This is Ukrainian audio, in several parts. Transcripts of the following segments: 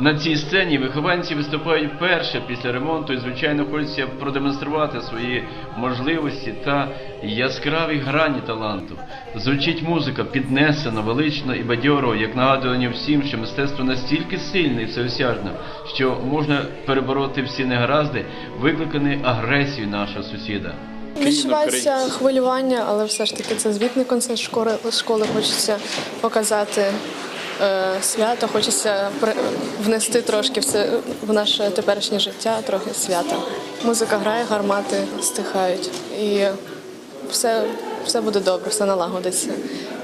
На цій сцені вихованці виступають вперше після ремонту і, звичайно, хочеться продемонструвати свої можливості та яскраві грані таланту. Звучить музика піднесено, велично і бадьоро, як нагадування всім, що мистецтво настільки сильне і всеосяжне, що можна перебороти всі негаразди, викликані агресією нашого сусіда. Відчувається хвилювання, але все ж таки це звітний концерт школи. школи. Хочеться показати свято, хочеться внести трошки в це в наше теперішнє життя, трохи свята. Музика грає, гармати стихають, і все, все буде добре, все налагодиться.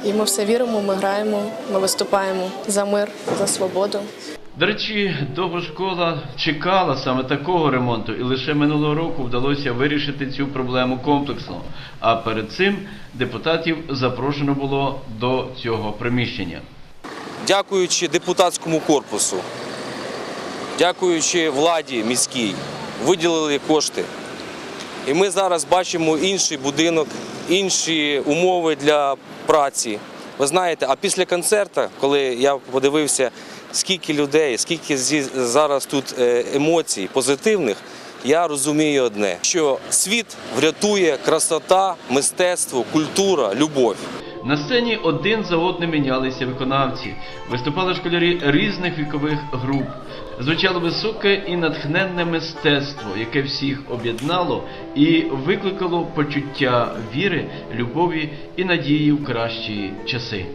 І ми все віримо, ми граємо, ми виступаємо за мир, за свободу. До речі, довго школа чекала саме такого ремонту, і лише минулого року вдалося вирішити цю проблему комплексно. А перед цим депутатів запрошено було до цього приміщення. Дякуючи депутатському корпусу, дякуючи владі міській, виділили кошти. І ми зараз бачимо інший будинок, інші умови для праці. Ви знаєте, а після концерту, коли я подивився, скільки людей, скільки зараз тут е, емоцій позитивних, я розумію одне: що світ врятує красота, мистецтво, культура, любов. На сцені один за одним мінялися виконавці. Виступали школярі різних вікових груп. Звучало високе і натхненне мистецтво, яке всіх об'єднало і викликало почуття віри, любові і надії в кращі часи.